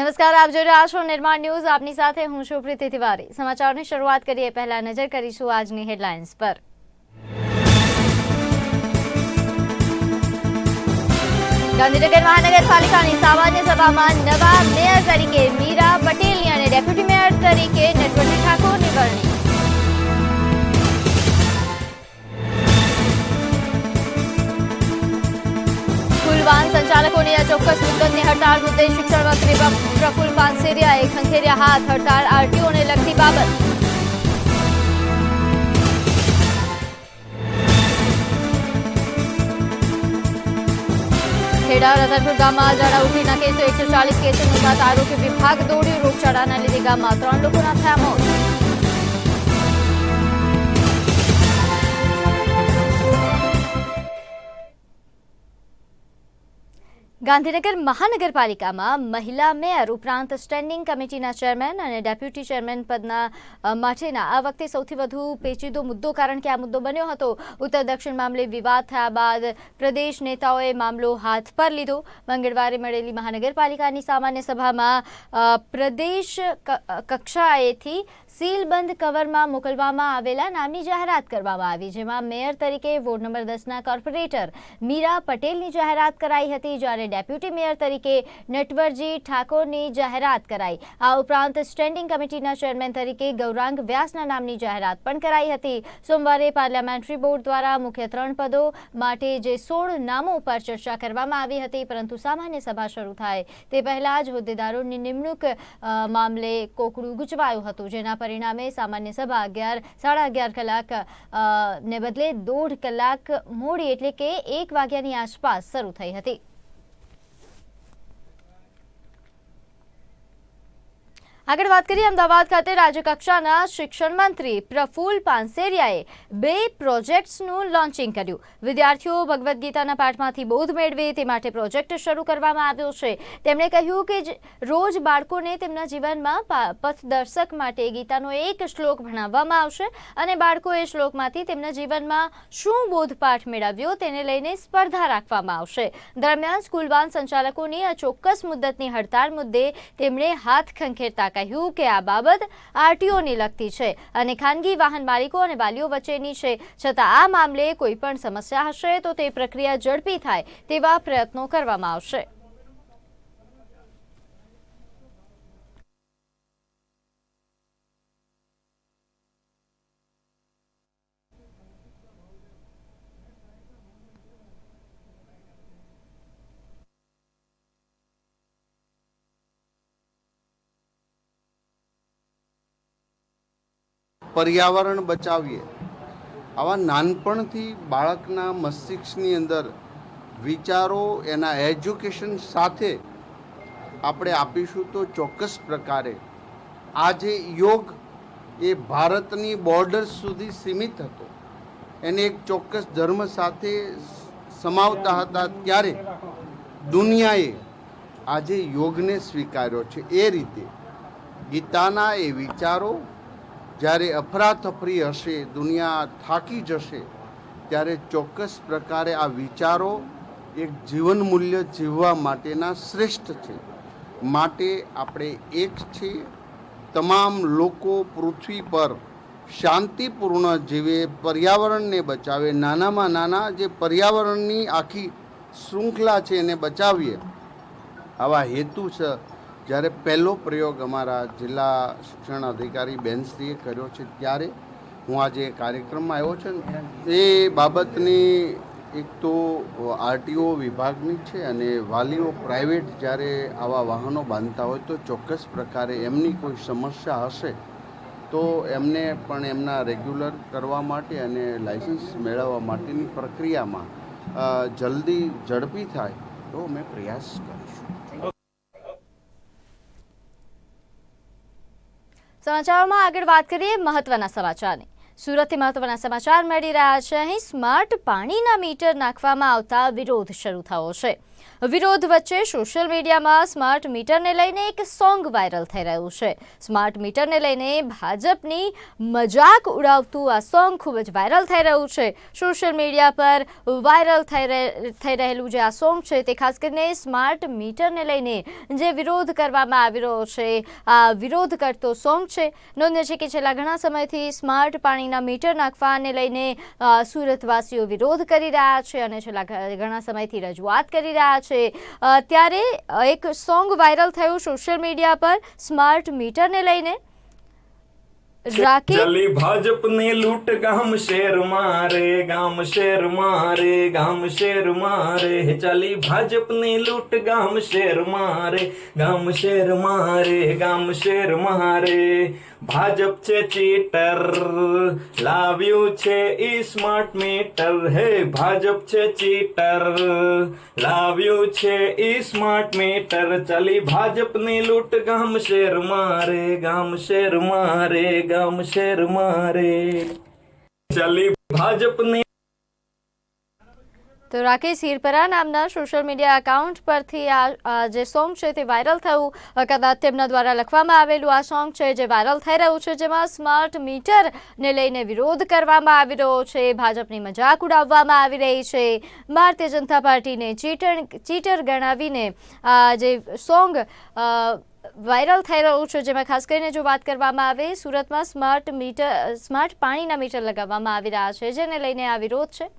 નમસ્કાર, આપ જોઈ રહ્યા છો નિર્માણ ન્યૂઝ. આપની સાથે હું છું પ્રીતિ તિવારી. સમાચારની શરૂઆત કરીએ. પહેલા નજર કરીશું આજની હેડલાઇન્સ પર. ગાંધીનગર મહાનગરપાલિકાની સામાન્ય સભામાં નવા મેયર તરીકે મીરા પટેલની અને ડેપ્યુટી મેયર તરીકે નટવરજી ઠાકોરની વરણી. સ્કૂલ વાન સંચાલકોની ચોક્કસ મુદ્દતની હડતાળ મુદ્દે શિક્ષણ મંત્રી પ્ર- પ્રફુલ પાનસેરિયાએ ખંખેર્યા હાથ. હડતાળ આરટીઓને લગતી બાબત. ખેડા રતનપુર ગામમાં ઝાડા કેસો, એકસો ચાલીસ કેસો નોંધાતા આરોગ્ય વિભાગ દોડ્યું. રોગચાળાના લીધે ગામમાં ત્રણ લોકોના થયા મોત. ગાંધીનગર મહાનગરપાલિકામાં મહિલા મેયર ઉપરાંત સ્ટેન્ડિંગ કમિટીના ચેરમેન અને ડેપ્યુટી ચેરમેન પદના માટેના આ વખતે સૌથી વધુ પેચીદો મુદ્દો કારણ કે આ મુદ્દો બન્યો હતો. ઉત્તર દક્ષિણ મામલે વિવાદ થયા બાદ પ્રદેશ નેતાઓએ મામલો હાથ પર લીધો. મંગળવારે મળેલી મહાનગરપાલિકાની સામાન્ય સભામાં પ્રદેશ કક્ષાએથી સીલબંધ કવરમાં મોકલવામાં આવેલા નામની જાહેરાત કરવામાં આવી, જેમાં મેયર તરીકે વોર્ડ નંબર દસના કોર્પોરેટર મીરા પટેલની જાહેરાત કરાઈ હતી, જ્યારે ડેપ્યુટી મેયર તરીકે નટવરજી ઠાકોરની જાહેરાત કરાઈ. આ ઉપરાંત સ્ટેન્ડિંગ કમિટીના ચેરમેન તરીકે ગૌરાંગ વ્યાસના નામની જાહેરાત પણ કરાઈ હતી. સોમવારે પાર્લામેન્ટરી બોર્ડ દ્વારા મુખ્ય ત્રણ પદો માટે જે સોળ નામો પર ચર્ચા કરવામાં આવી હતી, પરંતુ સામાન્ય સભા શરૂ થાય તે પહેલા જ હોદ્દેદારોની નિમણૂક મામલે કોકડું ગૂંચવાયું હતું, જેના પરિણામે સામાન્ય સભા અગિયાર, સાડા અગિયાર કલાક ને બદલે દોઢ કલાક મોડી એટલે કે એક વાગ્યાની આસપાસ શરૂ થઈ હતી. આગળ વાત કરીએ અમદાવાદ ખાતે રાજ્યકક્ષાના શિક્ષણ મંત્રી પ્રફુલ પાનસેરિયાએ બે પ્રોજેક્ટ્સનું લોન્ચિંગ કર્યું. વિદ્યાર્થીઓ ભગવદ્ ગીતાના પાઠમાંથી બોધ મેળવે તે માટે પ્રોજેક્ટ શરૂ કરવામાં આવ્યો છે. તેમણે કહ્યું કે રોજ બાળકોને તેમના જીવનમાં પથદર્શક માટે ગીતાનો એક શ્લોક ભણાવવામાં આવશે અને બાળકો એ શ્લોકમાંથી તેમના જીવનમાં શું બોધપાઠ મેળવ્યો તેને લઈને સ્પર્ધા રાખવામાં આવશે. દરમિયાન સ્કૂલ વાન સંચાલકોની આ ચોક્કસ મુદ્દતની હડતાળ મુદ્દે તેમણે હાથ ખંખેરતા કહ્યું કે આ બાબત આરટીઓની લગતી છે અને ખાનગી વાહન માલિકો અને વાલીઓ વચ્ચેની છે. છતાં આ મામલે કોઈ પણ સમસ્યા હશે તો તે પ્રક્રિયા ઝડપી થાય તેવા પ્રયત્નો કરવામાં આવશે. પર્યાવરણ બચાવીએ. આવા નાનપણથી બાળકના મસ્તિષ્કની અંદર વિચારો, એના એજ્યુકેશન સાથે આપણે આપીશું તો ચોક્કસ પ્રકારે. આજે યોગ એ ભારતની બોર્ડર સુધી સીમિત હતો. એને એક ચોક્કસ ધર્મ સાથે સમાવતા હતા ત્યારે દુનિયાએ આજે યોગને સ્વીકાર્યો છે. એ રીતે ગીતાના એ વિચારો જ્યારે અફરાતફરી હશે, દુનિયા થાકી જશે, ત્યારે ચોક્કસ પ્રકારે આ વિચારો એક જીવન મૂલ્ય જીવવા માટેના શ્રેષ્ઠ છે. માટે આપણે એક છીએ. તમામ લોકો પૃથ્વી પર શાંતિપૂર્ણ જીવે, પર્યાવરણને બચાવે, નાનામાં નાના જે પર્યાવરણની આખી શૃંખલા છે એને બચાવીએ. આવા હેતુ છે જ્યારે પહેલો પ્રયોગ અમારા જિલ્લા શિક્ષણ અધિકારી બેનશ્રીએ કર્યો છે, ત્યારે હું આજે કાર્યક્રમમાં આવ્યો છું. એ બાબતની એક તો આરટીઓ વિભાગની છે અને વાલીઓ પ્રાઇવેટ જ્યારે આવા વાહનો બાંધતા હોય તો ચોક્કસ પ્રકારે એમની કોઈ સમસ્યા હશે તો એમને પણ એમના રેગ્યુલર કરવા માટે અને લાઇસન્સ મેળવવા માટેની પ્રક્રિયામાં જલ્દી ઝડપી થાય તો અમે પ્રયાસ કરીશું. સમાચારોમાં આગળ વાત કરીએ મહત્વના સમાચારની. સુરતથી મહત્વના સમાચાર મળી રહ્યા છે. અહીં સ્માર્ટ પાણીના મીટર નાખવામાં આવતા વિરોધ શરૂ થયો છે. વિરોધ વચ્ચે સોશિયલ મીડિયામાં સ્માર્ટ મીટરને લઈને એક સોંગ વાયરલ થઈ રહ્યું છે. સ્માર્ટ મીટરને લઈને ભાજપની મજાક ઉડાવતું આ સોંગ ખૂબ જ વાયરલ થઈ રહ્યું છે. સોશિયલ મીડિયા પર વાયરલ થઈ થઈ રહેલું જે આ સોંગ છે તે ખાસ કરીને સ્માર્ટ મીટરને લઈને જે વિરોધ કરવામાં આવી રહ્યો છે, આ વિરોધ કરતો સોંગ છે. નોંધ્ય છે કે છેલ્લા ઘણા સમયથી સ્માર્ટ પાણીના મીટર નાખવાને લઈને સુરતવાસીઓ વિરોધ કરી રહ્યા છે અને છેલ્લા ઘણા સમયથી રજૂઆત કરી રહ્યા છે. અ, ત્યારે એક સોંગ વાયરલ થયું સોશિયલ મીડિયા પર સ્માર્ટ મીટરને લઈને. ચલી ભાજપ ને લૂંટ ગામ શેર મારે ગામ શેર મારે ગામ શેર મારે. ચલી ભાજપને લૂંટ ગામ શેર મારે ગામ શેર મારે ગામ શેર મારે. ભાજપ છે ચીટર લાવ્યું છે ઈ સ્માર્ટ મીટર હે, ભાજપ છે ચીટર લાવ્યું છે ઈ સ્માર્ટ મીટર ચાલી ભાજપની લૂંટ ગામ શેર મારે, ગામ શેર મારે, ગામ શેર મારે. ચલી ભાજપની તો રાકેશ હિરપરા નામના સોશિયલ મીડિયા એકાઉન્ટ પરથી આ જે સોંગ છે તે વાયરલ થયું. કદાચ તેમના દ્વારા લખવામાં આવેલું આ સોંગ છે જે વાયરલ થઈ રહ્યું છે, જેમાં સ્માર્ટ મીટરને લઈને વિરોધ કરવામાં આવી રહ્યો છે, ભાજપની મજાક ઉડાવવામાં આવી રહી છે. ભારતીય જનતા પાર્ટીને ચીટર ચીટર ગણાવીને આ જે સોંગ વાયરલ થઈ રહ્યું છે, જેમાં ખાસ કરીને જો વાત કરવામાં આવે, સુરતમાં સ્માર્ટ મીટર સ્માર્ટ પાણીના મીટર લગાવવામાં આવી રહ્યા છે, જેને લઈને આ વિરોધ છે.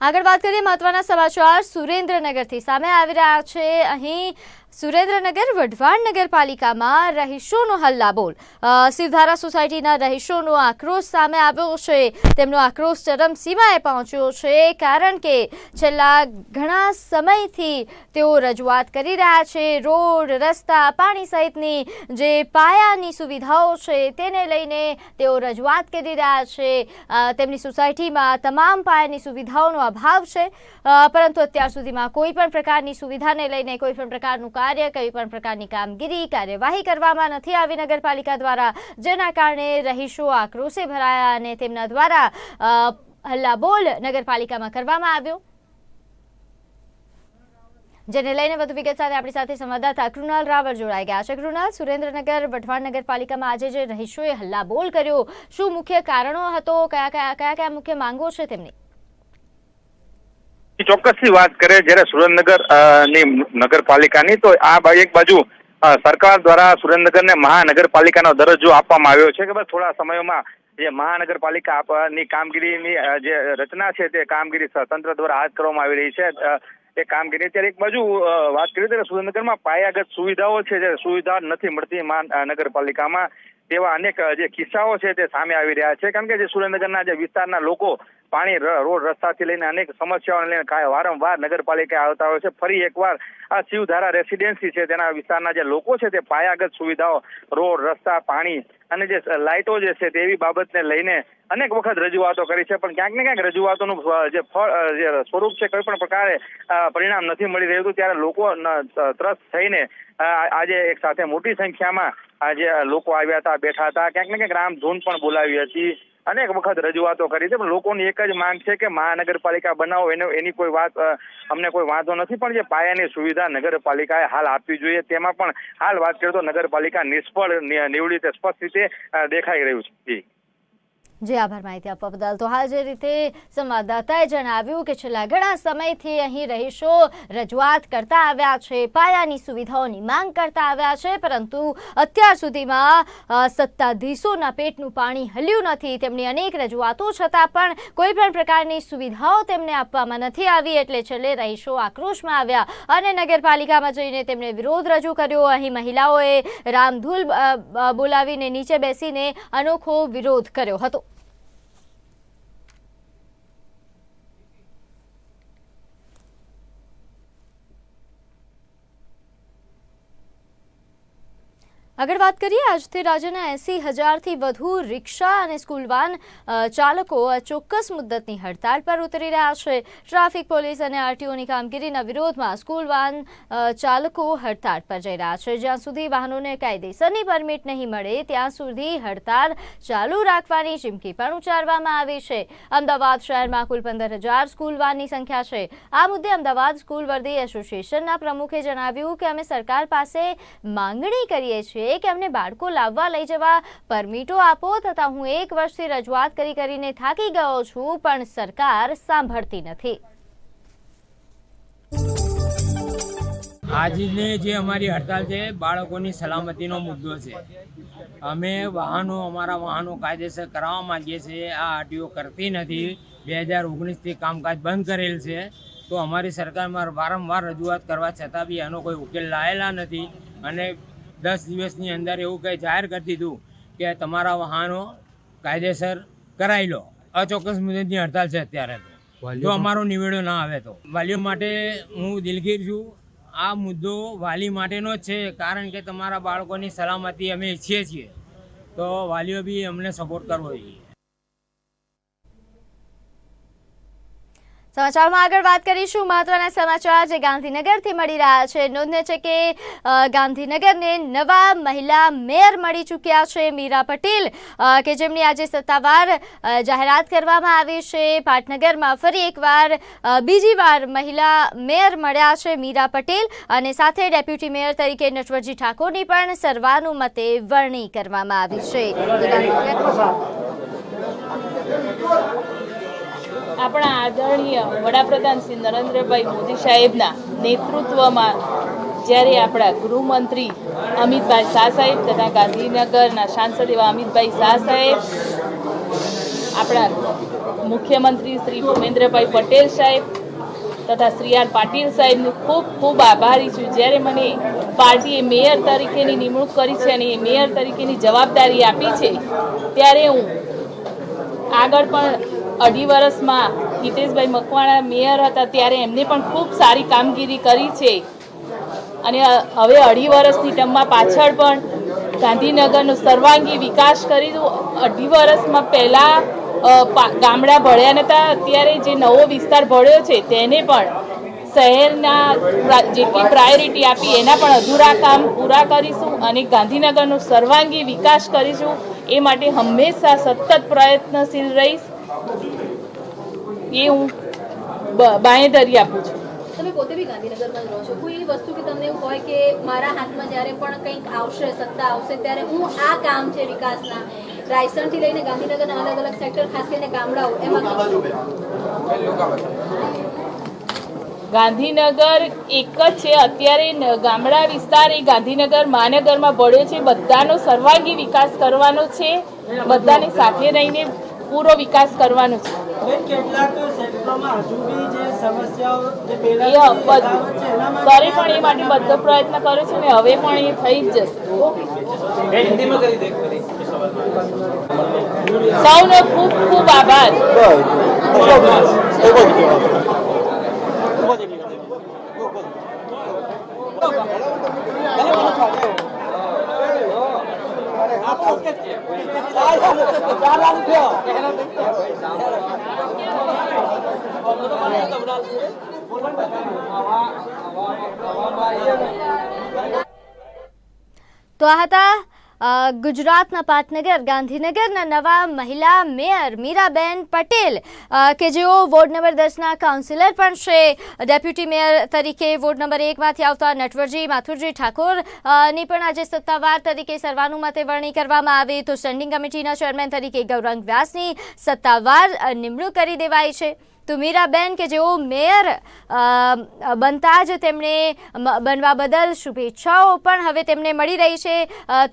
આગળ વાત કરીએ મહત્વના સમાચાર સુરેન્દ્રનગરથી. સામે આવી રહ્યા છે અહીં સુરેન્દ્રનગર, વઢવાણ નગરપાલિકામાં રહીશોનો હલ્લાબોલ. શિવધારા સોસાયટીના રહીશોનો આક્રોશ સામે આવ્યો છે. તેમનો આક્રોશ ચરમસીમાએ પહોંચ્યો છે કારણ કે છેલ્લા ઘણા સમયથી તેઓ રજૂઆત કરી રહ્યા છે. રોડ, રસ્તા, પાણી સહિતની જે પાયાની સુવિધાઓ છે તેને લઈને તેઓ રજૂઆત કરી રહ્યા છે. તેમની સોસાયટીમાં તમામ પાયાની સુવિધાઓનો અભાવ છે. પરંતુ અત્યાર સુધીમાં કોઈ પણ પ્રકારની સુવિધાને લઈને કોઈ પણ પ્રકારનું કાર્ય કઈ પણ પ્રકારની કામગીરી, કાર્યવાહી કરવામાં નથી આવી નગરપાલિકા દ્વારા, જેના કારણે રહીશો આક્રોશે ભરાયા અને તેમના દ્વારા હલ્લાબોલ નગરપાલિકામાં કરવામાં આવ્યો. જેને લઈને વધુ વિગત સાથે આપણી સાથે સંવાદદાતા કૃણાલ રાવળ જોડાઈ ગયા છે. કૃણાલ, સુરેન્દ્રનગર, વઢવાણ નગરપાલિકામાં આજે જે રહીશોએ હલ્લાબોલ કર્યો, શું મુખ્ય કારણો હતો, કયા કયા કયા કયા મુખ્ય માંગો છે તેમની? ચોક્કસથી વાત કરે જ્યારે સુરેન્દ્રનગરની નગરપાલિકાની, તો આ એક બાજુ સરકાર દ્વારા સુરેન્દ્રનગરને મહાનગરપાલિકાનો દરજ્જો આપવામાં આવ્યો છે કે બસ થોડા સમયોમાં જે મહાનગરપાલિકા ની કામગીરીની જે રચના છે તે કામગીરી તંત્ર દ્વારા હાથ કરવામાં આવી રહી છે. તે કામગીરી ત્યારે એક બાજુ વાત કરીએ ત્યારે સુરેન્દ્રનગરમાં પાયાગત સુવિધાઓ છે જે સુવિધા નથી મળતી મહાનગરપાલિકામાં, તેવા અનેક જે કિસ્સાઓ છે તે સામે આવી રહ્યા છે. કારણ કે જે સુરેન્દ્રનગરના જે વિસ્તારના લોકો પાણી રોડ રસ્તાથી લઈને અનેક સમસ્યાઓને લઈને વારંવાર નગરપાલિકા આવતા હોય છે. ફરી એકવાર આ શિવધારા રેસિડેન્સી છે, તેના વિસ્તારના જે લોકો છે તે પાયાગત સુવિધાઓ, રોડ, રસ્તા, પાણી અને જે લાઇટો જે છે તેવી બાબતને લઈને અનેક વખત રજૂઆતો કરી છે. પણ ક્યાંક ને ક્યાંક રજૂઆતોનું જે ફળ જે સ્વરૂપ છે કોઈ પણ પ્રકારે પરિણામ નથી મળી રહ્યું. ત્યારે લોકો ત્રસ્ત થઈને આજે એક સાથે મોટી સંખ્યામાં આજે લોકો આવ્યા હતા, બેઠા હતા. ક્યાંક ને ક્યાંક રામધૂન પણ બોલાવી હતી. અનેક વખત રજૂઆતો કરી છે, પણ લોકોની એક જ માંગ છે કે મહાનગરપાલિકા બનાવો. એનો એની કોઈ વાત અમને કોઈ વાંધો નથી, પણ જે પાયાની સુવિધા નગરપાલિકાએ હાલ આપવી જોઈએ, તેમાં પણ હાલ વાત કરીએ તો નગરપાલિકા નિષ્ફળ નિવડી તે સ્પષ્ટ રીતે દેખાઈ રહ્યું છે. જી આભાર માહિતી આપવા બદલ. તો હાલ જે રીતે સંવાદદાતાએ જણાવ્યું કે છેલ્લા ઘણા સમયથી અહીં રહીશો રજૂઆત કરતા આવ્યા છે, પાયાની સુવિધાઓની માંગ કરતા આવ્યા છે, પરંતુ અત્યાર સુધીમાં સત્તાધીશોના પેટનું પાણી હલ્યું નથી. તેમની અનેક રજૂઆતો છતાં પણ કોઈ પણ પ્રકારની સુવિધાઓ તેમને આપવામાં નથી આવી એટલે છેલ્લે રહીશો આક્રોશમાં આવ્યા અને નગરપાલિકામાં જઈને તેમણે વિરોધ રજૂ કર્યો. અહીં મહિલાઓએ રામધૂલ બોલાવીને નીચે બેસીને અનોખો વિરોધ કર્યો હતો. આગળ વાત કરીએ આજથી રાજ્યના એસી હજારથી વધુ રિક્ષા અને સ્કૂલ વાન અ, ચાલકો ચોક્કસ મુદ્દતની હડતાળ પર ઉતરી રહ્યા છે. ટ્રાફિક પોલીસ અને આરટીઓની કામગીરીના વિરોધમાં સ્કૂલ વાન ચાલકો હડતાળ પર જઈ રહ્યા છે. જ્યાં સુધી વાહનોને કાયદેસરની પરમિટ નહીં મળે ત્યાં સુધી હડતાળ ચાલુ રાખવાની ચીમકી પણ ઉચ્ચારવામાં આવી છે. અમદાવાદ શહેરમાં કુલ પંદર હજાર સ્કૂલ વાનની સંખ્યા છે. આ મુદ્દે અમદાવાદ સ્કૂલ વર્દી એસોસિએશનના પ્રમુખે જણાવ્યું કે અમે સરકાર પાસે માંગણી કરીએ છીએ કે અમને બાળકો લાવવા લઈ જવા પરમિટો આપો તથા હું એક વર્ષથી રજૂઆત કરી કરીને થાકી ગયો છું, પણ સરકાર સાંભળતી નથી. આજની જે અમારી હડતાલ છે, બાળકોની સલામતીનો મુદ્દો છે. અમે વાહનો, અમારા વાહનો કાયદેસર કરાવવા માંગીએ છીએ. આ આરટીઓ કરતી નથી. બે હજાર ઓગણીસથી કામકાજ બંધ કરેલ છે. તો અમારી સરકારમાં વારંવાર રજૂઆત કરવા છતાં બી એનો કોઈ ઉકેલ લાયેલા નથી. અને દસ દિવસની અંદર એવું કંઈ જાહેર કરી દીધું કે તમારા વાહનો કાયદેસર કરાવી લો. અચોક્કસ મુદતની હડતાલ છે અત્યારે તો. જો અમારો નિવેડો ના આવે તો. વાલીઓ માટે હું દિલગીર છું. આ મુદ્દો વાલી માટેનો જ છે કારણ કે તમારા બાળકોની સલામતી અમે ઈચ્છીએ છીએ. તો વાલીઓ બી અમને સપોર્ટ કરવો જોઈએ. સમાચારમાં આગળ વાત કરીશું. મહત્વના સમાચાર જે ગાંધીનગરથી મળી રહ્યા છે. નોંધને છે કે ગાંધીનગરને નવા મહિલા મેયર મળી ચૂક્યા છે મીરા પટેલ કે જેમની આજે સત્તાવાર જાહેરાત કરવામાં આવી છે. પાટનગરમાં ફરી એકવાર બીજી વાર મહિલા મેયર મળ્યા છે મીરા પટેલ અને સાથે ડેપ્યુટી મેયર તરીકે નટવરજી ઠાકોરની પણ સર્વાનુમતે વરણી કરવામાં આવી છે. આપણા આદરણીય વડાપ્રધાન શ્રી નરેન્દ્રભાઈ મોદી સાહેબના નેતૃત્વમાં જ્યારે આપણા ગૃહમંત્રી અમિતભાઈ શાહ સાહેબ તથા ગાંધીનગરના સાંસદ એવા અમિતભાઈ શાહ સાહેબ, આપણા મુખ્યમંત્રી શ્રી ભૂપેન્દ્રભાઈ પટેલ સાહેબ તથા શ્રી આર પાટીલ સાહેબનું ખૂબ ખૂબ આભારી છું. જ્યારે મને પાર્ટીએ મેયર તરીકેની નિમણૂક કરી છે અને એ મેયર તરીકેની જવાબદારી આપી છે, ત્યારે હું આગળ પણ અઢી વર્ષમાં હિતેશભાઈ મકવાણા મેયર હતા ત્યારે એમને પણ ખૂબ સારી કામગીરી કરી છે. અને હવે અઢી વર્ષની ટર્મમાં પાછળ પણ ગાંધીનગરનો સર્વાંગી વિકાસ કરીશું. અઢી વર્ષમાં પહેલાં ગામડા ભળ્યા નહોતા અત્યારે જે નવો વિસ્તાર ભળ્યો છે તેને પણ શહેરના જેટલી પ્રાયોરિટી આપી એના પણ અધૂરા કામ પૂરા કરીશું અને ગાંધીનગરનો સર્વાંગી વિકાસ કરીશું. એ માટે હંમેશા સતત પ્રયત્નશીલ રહીશ. એ હું બ- બાંહેધરી આપું છું. તમે પોતે બી ગાંધીનગરમાં જ રહો છો. કોઈ એવી વસ્તુ કે તમને એવું હોય કે મારા હાથમાં જ્યારે પણ કંઈક આવશે સત્તા આવશે ત્યારે હું આ કામ છે વિકાસના રાયસણથી લઈને ગાંધીનગરના અલગ અલગ સેક્ટર ખાસ કરીને ગામડાઓ એમાં ગાંધીનગર એક જ છે. અત્યારે ગામડા વિસ્તાર એ ગાંધીનગર મહાનગરમાં ભળ્યો છે. બધાનો સર્વાંગી વિકાસ કરવાનો છે. બધાની સાથે રહીને પૂરો વિકાસ કરવાનો છે. સરે પણ એ માટે બધો પ્રયત્ન કર્યો છે ને હવે પણ એ થઈ જ જશે. સૌનો ખૂબ ખૂબ આભાર. તો આ હતા ગુજરાતના પાટનગર, ગાંધીનગરના નવા મહિલા મેયર મીરાબેન પટેલ કે જેઓ વોર્ડ નંબર દસના કાઉન્સિલર પણ છે. ડેપ્યુટી મેયર તરીકે વોર્ડ નંબર એકમાંથી આવતા નટવરજી માથુરજી ઠાકોરની પણ આજે સત્તાવાર તરીકે સર્વાનુમતે વરણી કરવામાં આવી. તો સ્ટેન્ડિંગ કમિટીના ચેરમેન તરીકે ગૌરંગ વ્યાસની સત્તાવાર નિમણૂક કરી દેવાઈ છે. તો મીરાબેન કે જેઓ મેયર બનતા જ તેમણે બનવા બદલ શુભેચ્છાઓ પણ હવે તેમને મળી રહી છે.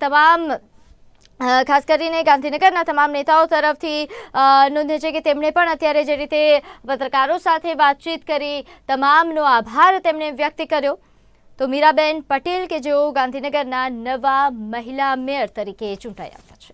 તમામ ખાસ કરીને ગાંધીનગરના તમામ નેતાઓ તરફથી નોંધે છે કે તેમણે પણ અત્યારે જે રીતે પત્રકારો સાથે વાતચીત કરી, તમામનો આભાર તેમણે વ્યક્ત કર્યો. તો મીરાબેન પટેલ કે જેઓ ગાંધીનગરના નવા મહિલા મેયર તરીકે ચૂંટાઈ આવ્યા છે.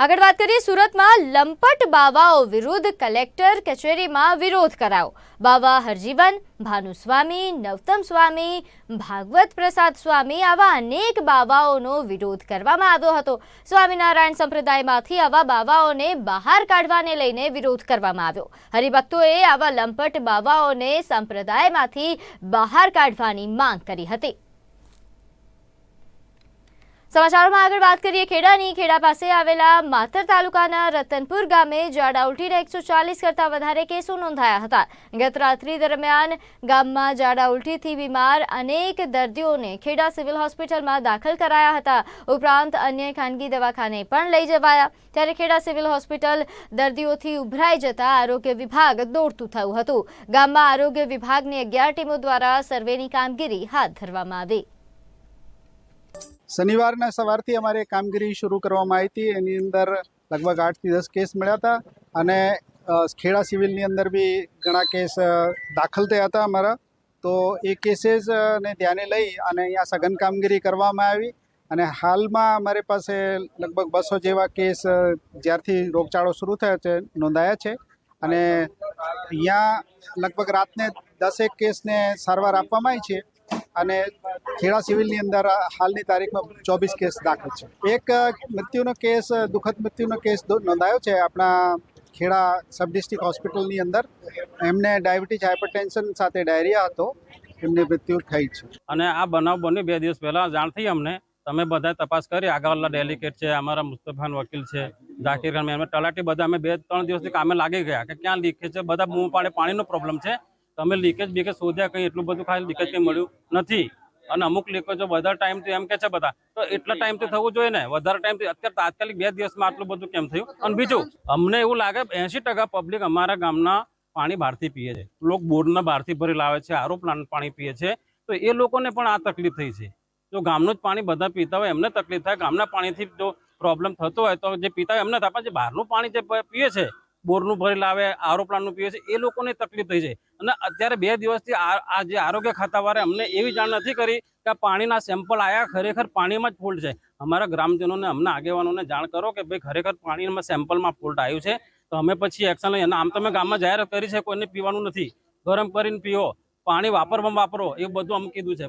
આગળ વાત કરીએ સુરતમાં લંપટ બાવાઓ વિરુદ્ધ કલેક્ટર કચેરીમાં વિરોધ કરાયો. બાવા હરજીવન, ભાનુસ્વામી, નવતમ સ્વામી, ભાગવત પ્રસાદ સ્વામી આવા અનેક બાવાઓનો વિરોધ કરવામાં આવ્યો હતો. સ્વામિનારાયણ સંપ્રદાયમાંથી આવા બાવાઓને બહાર કાઢવાને લઈને વિરોધ કરવામાં આવ્યો. હરિભક્તોએ આવા લંપટ બાવાઓને સંપ્રદાયમાંથી બહાર કાઢવાની માંગ કરી હતી. સમાચારોમાં આગળ વાત કરીએ ખેડાની. ખેડા પાસે આવેલા માતર તાલુકાના રતનપુર ગામે ઝાડા ઉલટીના એકસો ચાલીસ કરતાં વધારે કેસો નોંધાયા હતા. ગત રાત્રિ દરમિયાન ગામમાં ઝાડા ઉલટીથી બીમાર અનેક દર્દીઓને ખેડા સિવિલ હોસ્પિટલમાં દાખલ કરાયા હતા. ઉપરાંત અન્ય ખાનગી દવાખાને પણ લઈ જવાયા. ત્યારે ખેડા સિવિલ હોસ્પિટલ દર્દીઓથી ઉભરાઈ જતા આરોગ્ય વિભાગ દોડતું થયું હતું. ગામમાં આરોગ્ય વિભાગની અગિયાર ટીમો દ્વારા સર્વેની કામગીરી હાથ ધરવામાં આવી. શનિવારના સવારથી અમારે કામગીરી શરૂ કરવામાં આવી હતી. એની અંદર લગભગ આઠથી દસ કેસ મળ્યા હતા અને ખેડા સિવિલની અંદર બી ઘણા કેસ દાખલ થયા હતા અમારા. તો એ કેસીસ ને ધ્યાને લઈ અને અહીંયા સઘન કામગીરી કરવામાં આવી અને હાલમાં અમારી પાસે લગભગ બસો જેવા કેસ જ્યારથી રોગચાળો શરૂ થયો છે, નોંધાયા છે. અને અહીંયા લગભગ રાતને દસેક કેસને સારવાર આપવામાં આવી છે. અને ખેડા સિવિલની અંદર હાલની તારીખમાં ચોવીસ કેસ દાખલ છે. એક મૃત્યુનો કેસ દુઃખદ મૃત્યુનો કેસ નોંધાયો છે આપણા ખેડા સબ ડિસ્ટ્રિક્ટ હોસ્પિટલની અંદર. એમને ડાયાબિટીસ હાઇપરટેન્શન સાથે ડાયરિયા હતો. એમની મૃત્યુ થઈ છે. અને આ બનાવ બન્યો બે દિવસ પહેલાં. જાણ થઈ અમને. તમે બધા તપાસ કરી. આગળના ડેલિકેટ છે, અમારા મુસ્તફાન વકીલ છે, ઝાકીર ખાન અમે તલાટી બધા અમે બે ત્રણ દિવસથી કામે લાગી ગયા કે ક્યાં લીકેજ છે? બધા બૂમ પાડે. પાણીનો પ્રોબ્લેમ છે. તમે લીકેજ બીકેજ શોધ્યા કંઈ? એટલું બધું ખાલી લીકેજ કંઈ મળ્યું નથી. અને અમુક લીકેજો વધારે ટાઈમથી એમ કે છે બધા, તો એટલા ટાઈમથી થવું જોઈએ ને? વધારે ટાઈમથી અત્યારે તાત્કાલિક બે દિવસમાં આટલું બધું કેમ થયું? અને બીજું, અમને એવું લાગે એસી ટકા પબ્લિક અમારા ગામના પાણી બહારથી પીએ છે. લોકો બોરના બહારથી ભરી લાવે છે આરો પ્લાન્ટ પાણી પીએ છે. તો એ લોકોને પણ આ તકલીફ થઈ છે. જો ગામનું જ પાણી બધા પીતા હોય, એમને તકલીફ થાય. ગામના પાણીથી જો પ્રોબ્લેમ થતો હોય તો જે પીતા હોય એમને થાય. પણ જે બહારનું પાણી જે પીએ છે બોરનું ભરી લાવે આરો પ્લાન્ટનું પીવે છે, એ લોકોને તકલીફ થઈ છે અને અત્યારે બે દિવસથી આ જે આરોગ્ય ખાતાવાળે અમને એવી જાણ નથી કરી કે પાણીના સેમ્પલ આવ્યા ખરેખર પાણીમાં જ ફોલ્ટ છે. અમારા ગ્રામજનોને, અમને આગેવાનોને જાણ કરો કે ભાઈ, ખરેખર પાણીમાં સેમ્પલમાં ફોલ્ટ આવ્યું છે. તો અમે પછી એક્શન લઈએ. અને આમ તમે ગામમાં જાહેરાત કરી છે, કોઈને પીવાનું નથી. ગરમ કરીને પીઓ. પાણી વાપરવામાં વાપરો. એ બધું અમે કીધું છે.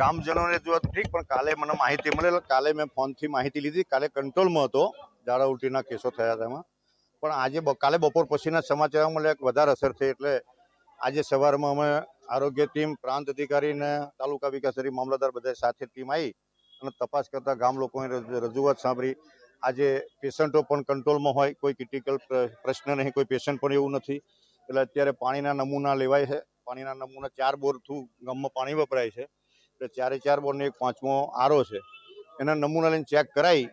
ગામજનોને જો ઠીક, પણ કાલે મને માહિતી મળેલ, કાલે મેં ફોનથી માહિતી લીધી. કાલે કંટ્રોલમાં હતો. ઝાડા ઉલટીના કેસો થયા હતા એમાં. પણ આજે કાલે બપોર પછીના સમાચાર મળે વધારે અસર થઈ એટલે આજે સવારમાં અમે આરોગ્ય ટીમ, પ્રાંત અધિકારી ને તાલુકા વિકાસ અધિકારી, મામલતદાર બધા સાથે ટીમ આવી અને તપાસ કરતા ગામ લોકોએ રજૂઆત સાંભળી. આજે પેશન્ટો પણ કંટ્રોલમાં હોય, કોઈ ક્રિટિકલ પ્રશ્ન નહીં, કોઈ પેશન્ટ પણ એવું નથી. એટલે અત્યારે પાણીના નમૂના લેવાય છે. પાણીના નમૂના ચાર બોર થ્રુ ગામમાં પાણી વપરાય છે. એટલે ચારે ચાર બોરને એક પાંચમો આરો છે. એના નમૂના લઈને ચેક કરાવી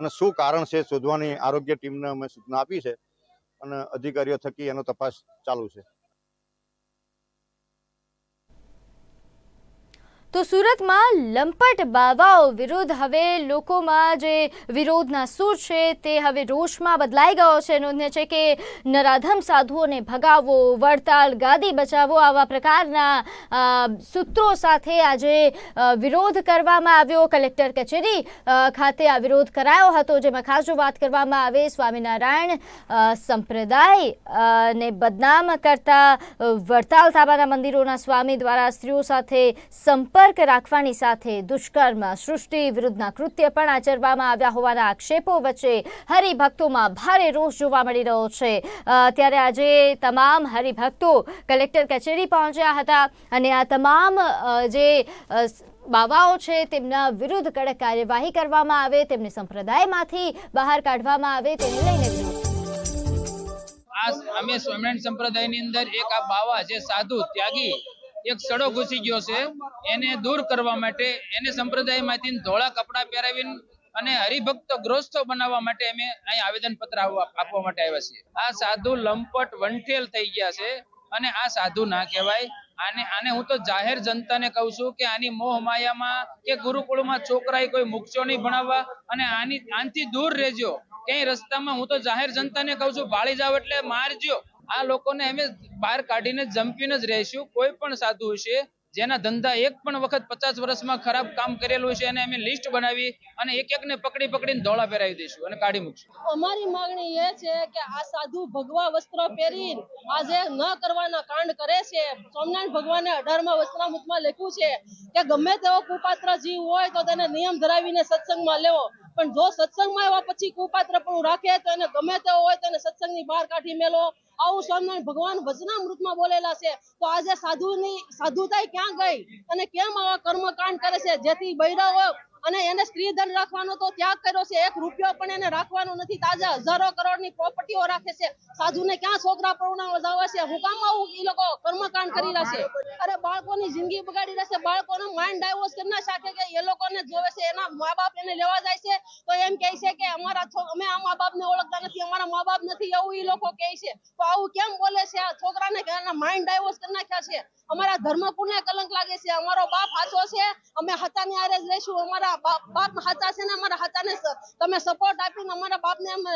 અને શું કારણ છે શોધવાની આરોગ્ય ટીમને અમે સૂચના આપી છે અને અધિકારીઓ થકી એનો તપાસ ચાલુ છે. તો સુરતમાં લંપટ બાવાઓ વિરુદ્ધ હવે લોકોમાં જે વિરોધના સૂર છે તે હવે રોષમાં બદલાઈ ગયો છે. નોંધ્ય છે કે નરાધમ સાધુઓને ભગાવવો વડતાલ, ગાદી બચાવો આવા પ્રકારના સૂત્રો સાથે આજે વિરોધ કરવામાં આવ્યો. કલેક્ટર કચેરી ખાતે આ વિરોધ કરાયો હતો, જેમાં ખાસ જો વાત કરવામાં આવે, સ્વામિનારાયણ સંપ્રદાય ને બદનામ કરતા વડતાલ થાબાના મંદિરોના સ્વામી દ્વારા સ્ત્રીઓ સાથે સંપર્ક રાખવાની સાથે દુષ્કર્મ, સૃષ્ટિ વિરુદ્ધના કૃત્ય પણ આચરવામાં આવ્યા હોવાના આક્ષેપો વચ્ચે હરિભક્તોમાં ભારે રોષ જોવા મળી રહ્યો છે. ત્યારે આજે તમામ હરિભક્તો કલેક્ટર કચેરી પહોંચ્યા હતા અને આ તમામ જે બાવાઓ છે તેમના વિરુદ્ધ કડક કાર્યવાહી કરવામાં આવે, તેમને સંપ્રદાયમાંથી બહાર કાઢવામાં આવે તેને લઈને અમે સ્વામિનારાયણ સંપ્રદાયની અંદર એક આ બાવા જે સાધુ ત્યાગી એક સડો ઘૂસી ગયો છે. એને દૂર કરવા માટે, એને સંપ્રદાયમાંથી ધોળા કપડાં પહેરાવીને અને હરિભક્ત ગ્રસ્તો બનાવવા માટે અમે અહીં આવેદન પત્ર આપવા માટે આવ્યા છીએ. આ સાધુ લંપટ વંઠેલ થઈ ગયા છે અને આ સાધુ ના કહેવાય. આને આને હું તો જાહેર જનતાને કહું છું કે આની મોહ માયામાં કે ગુરુકુળમાં છોકરાએ કોઈ મૂકશો નહીં ભણાવવા અને આની આનથી દૂર રહેજો. ક્યાંય રસ્તામાં હું તો જાહેર જનતાને કહું છું, ભાળી જાવ એટલે મારજો. આ લોકોને અમે બહાર કાઢીને જંપીને જ રહેશું. કોઈ પણ સાધુ હશે, જેના ધંધા એક પણ વખત પચાસ વર્ષમાં ખરાબ કામ કરેલું છે અને અમે લિસ્ટ બનાવી અને એક એકને પકડી પકડીને ધોળા પહેરાવી દઈશું અને કાઢી મૂકશું. અમારી માંગણી એ છે કે આ સાધુ ભગવા વસ્ત્ર પહેરી આજે ન કરવાના કાંડ કરે છે. સોમનાથ ભગવાને અઢારમા વસ્ત્રામૃતમાં લખ્યું છે કે ગમે તેવો કુપાત્ર જીવ હોય તો તેને નિયમ ધરાવીને સત્સંગમાં લેવો. પણ જો સત્સંગમાં એવા પછી કુપાત્ર પણ રાખે તો એને ગમે તેવો હોય તેને સત્સંગની બહાર કાઢી મેલો. આવું સ્વામિનારાયણ ભગવાન વચનામૃતમાં બોલેલા છે. તો આજે સાધુની સાધુતા ક્યાં ગઈ? અને કેમ આવા કર્મકાંડ કરે છે? જેથી બૈરાઓ અને એને સ્ત્રીધન રાખવાનો તો ત્યાગ કર્યો છે. એક રૂપિયો પણ એને રાખવાનો નથી. તાજા હજારો કરોડની પ્રોપર્ટીઓ રાખે છે. સાધુને ક્યાં છોકરા પરણાવવા જાવે છે? હું કામ આવું? એ લોકો કર્મકાંડ કરી રહ્યા છે. અરે બાળકોની જિંદગી બગાડી રહ્યા બાળકોનો માઇન્ડ ડાયવર્સ કરી ના શકે કે એ લોકોને જોવે છે? એના મા બાપ એને લેવા જાય છે? તો એમ કહે છે કે અમારા અમે આ મા બાપને ઓળખતા નથી. અમારા મા બાપ નથી એવું એ લોકો કહે છે. તો આવું કેમ બોલે છે? આ છોકરાને એના માઇન્ડ ડાયવર્સ કરી નાખ્યા છે. અમારા ધર્મ પુણ્ય કલંક લાગે છે. અમારો બાપ સાચો છે. અમે હાચાની આરે જ રહીશું. અમારા બાપ બાપ હતા છે ને અમારા હાચાને ને તમે સપોર્ટ આપીને અમારા બાપને અમે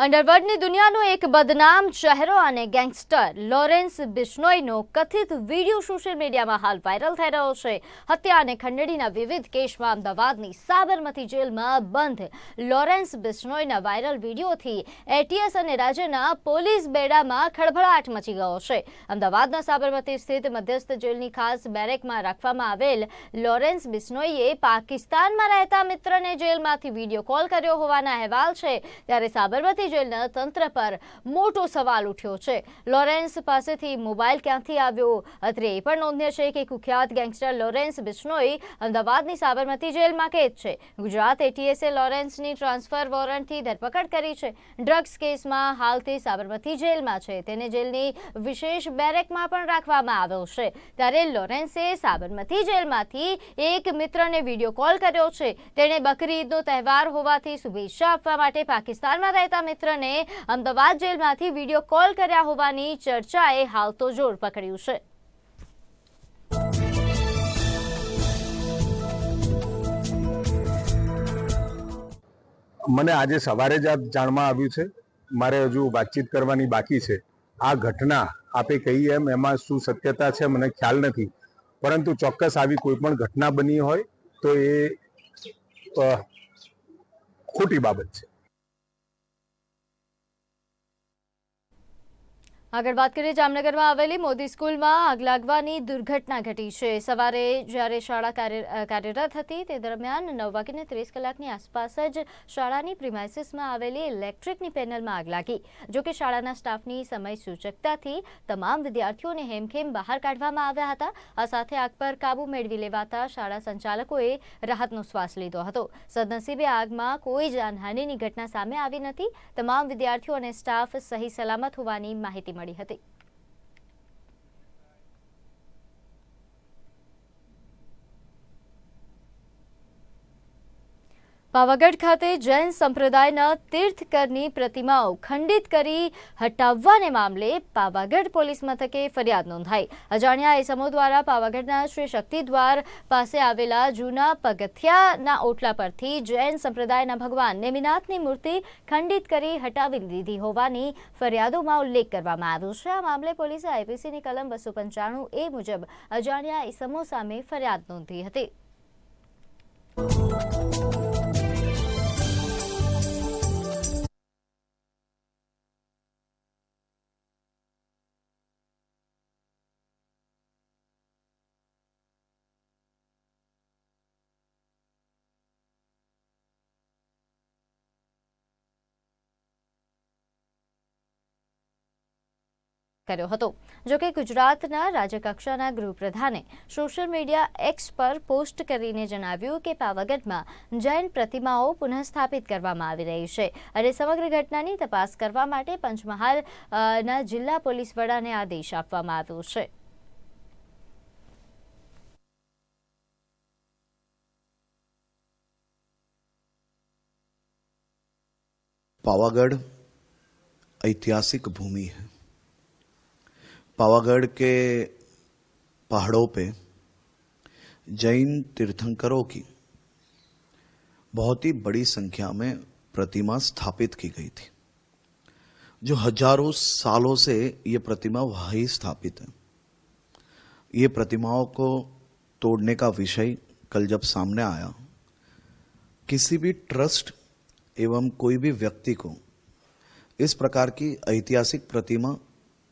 અંડરવર્લ્ડની દુનિયાનો એક બદનામ ચહેરો અને ગેંગસ્ટર લોરેન્સ બિશ્નોઈનો કથિત વીડિયો સોશિયલ મીડિયામાં હાલ વાયરલ થઈ રહ્યો છે. હત્યા અને ખંડણીના વિવિધ કેસમાં અમદાવાદની સાબરમતી જેલમાં બંધ. લોરેન્સ બિશ્નોઈના વાયરલ વિડીયોથી એટીએસ અને રાજ્યના પોલીસ બેડામાં ખળભળાટ મચી ગયો છે. અમદાવાદના સાબરમતી સ્થિત મધ્યસ્થ જેલની ખાસ બેરેકમાં રાખવામાં આવેલ લોરેન્સ બિશ્નોઈએ પાકિસ્તાનમાં રહેતા મિત્રને જેલમાંથી વીડિયો કોલ કર્યો હોવાના અહેવાલ છે. ત્યારે સાબરમતી જેલના તંત્ર પર મોટો સવાલ ઉઠ્યો છે. લોરેન્સ પાસેથી મોબાઈલ ક્યાંથી આવ્યો? અત્રે એ પણ નોંધ્ય છે કે કુખ્યાત ગેંગસ્ટર લોરેન્સ બિશ્નોઈ અમદાવાદની સાબરમતી જેલમાં કેદ છે. ગુજરાત એટીએસે લોરેન્સની ટ્રાન્સફર વોરંટથી ધરપકડ કરી છે. ડ્રગ્સ કેસમાં હાલ તે સાબરમતી જેલમાં છે. તેને જેલની વિશેષ બેરેકમાં પણ રાખવામાં આવ્યો છે. ત્યારે લોરેન્સે સાબરમતી જેલમાંથી એક મિત્રને વીડિયો કોલ કર્યો છે. તેણે બકરી ઈદનો તહેવાર હોવાથી શુભેચ્છા આપવા માટે પાકિસ્તાનમાં રહેતા મિત્રને અમદાવાદ જેલમાંથી વીડિયો કોલ કર્યા હોવાની ચર્ચાએ હાલ તો જોર પકડ્યું છે. મને આજે સવારે જ આ જાણવા આવ્યું છે. મારે હજુ વાતચીત કરવાની બાકી છે. આ ઘટના આપે કહી એમ, એમાં શું સત્યતા છે મને ખ્યાલ નથી. પરંતુ ચોક્કસ આવી કોઈ પણ ઘટના બની હોય તો એ ખોટી બાબત છે. આગળ વાત કરીએ, જામનગરમાં આવેલી મોદી સ્કૂલમાં આગ લાગવાની દુર્ઘટના ઘટી છે. સવારે જ્યારે શાળા કાર્ય- કાર્યરત હતી, તે દરમિયાન નવ વાગીને ત્રીસ કલાકની આસપાસ જ શાળાની પ્રિમાઇસીસમાં આવેલી ઇલેક્ટ્રિકની પેનલમાં આગ લાગી. જોકે શાળાના સ્ટાફની સમય સૂચકતાથી તમામ વિદ્યાર્થીઓને હેમખેમ બહાર કાઢવામાં આવ્યા હતા. આ સાથે આગ પર કાબુ મેળવી લેવાતા શાળા સંચાલકોએ રાહતનો શ્વાસ લીધો હતો. સદનસીબે આગમાં કોઈ જાનહાનિની ઘટના સામે આવી નથી. તમામ વિદ્યાર્થીઓ અને સ્ટાફ સહી સલામત હોવાની માહિતી મળી હતી. પાવાગઢ ખાતે જૈન સંપ્રદાયના તીર્થકરની પ્રતિમાઓ ખંડિત કરી હટાવવાને મામલે પાવાગઢ પોલીસ મથકે ફરિયાદ નોંધાઈ. અજાણ્યા ઇસમો દ્વારા પાવાગઢના શ્રી શક્તિદ્વાર પાસે આવેલા જૂના પગથિયાના ઓટલા પરથી જૈન સંપ્રદાયના ભગવાન નેમિનાથની મૂર્તિ ખંડિત કરી હટાવી દીધી હોવાની ફરિયાદોમાં ઉલ્લેખ કરવામાં આવ્યો છે. આ મામલે પોલીસે આઈપીસીની કલમ બસો પંચાણું એ મુજબ અજાણ્યા ઇસમો સામે ફરિયાદ નોંધી હતી. કર્યો હતો જોકે ગુજરાતના રાજ્યકક્ષાના ગૃહપ્રધાને સોશિયલ મીડિયા એક્સ પર પોસ્ટ કરીને જણાવ્યું કે પાવાગઢમાં જૈન પ્રતિમાઓ પુનઃસ્થાપિત કરવામાં આવી રહી છે અને સમગ્ર ઘટનાની તપાસ કરવા માટે પંચમહાલ અ, ના જિલ્લા પોલીસ વડાને આદેશ આપવામાં આવ્યો છે पावागढ़ ऐतिहासिक भूमि है पावागढ़ के पहाड़ों पे जैन तीर्थंकरों की बहुत ही बड़ी संख्या में प्रतिमा स्थापित की गई थी, जो हज़ारों सालों से ये प्रतिमा वहीं स्थापित है। ये प्रतिमाओं को तोड़ने का विषय कल जब सामने आया, किसी भी ट्रस्ट एवं कोई भी व्यक्ति को इस प्रकार की ऐतिहासिक प्रतिमा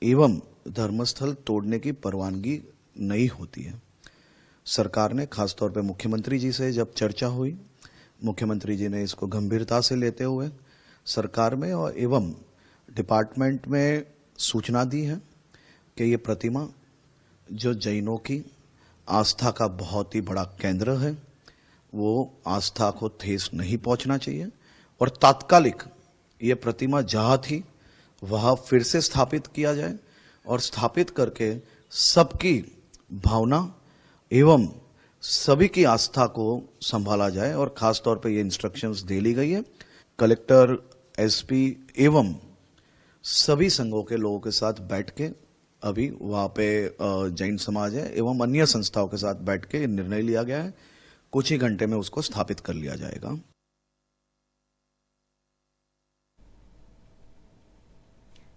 एवं धर्मस्थल तोड़ने की परवानगी नहीं होती है। सरकार ने, खासतौर पर मुख्यमंत्री जी से जब चर्चा हुई, मुख्यमंत्री जी ने इसको गंभीरता से लेते हुए सरकार में और एवं डिपार्टमेंट में सूचना दी है कि ये प्रतिमा जो जैनों की आस्था का बहुत ही बड़ा केंद्र है, वो आस्था को ठेस नहीं पहुँचना चाहिए और तात्कालिक ये प्रतिमा जहाँ थी, वहाँ फिर से स्थापित किया जाए। और स्थापित करके सबकी भावना एवं सभी की आस्था को संभाला जाए और खास तौर पे ये इंस्ट्रक्शंस दे ली गई है। कलेक्टर एसपी एवं सभी संघों के लोगों के साथ बैठ के अभी वहाँ पे जैन समाज है एवं अन्य संस्थाओं के साथ बैठ के निर्णय लिया गया है। कुछ ही घंटे में उसको स्थापित कर लिया जाएगा।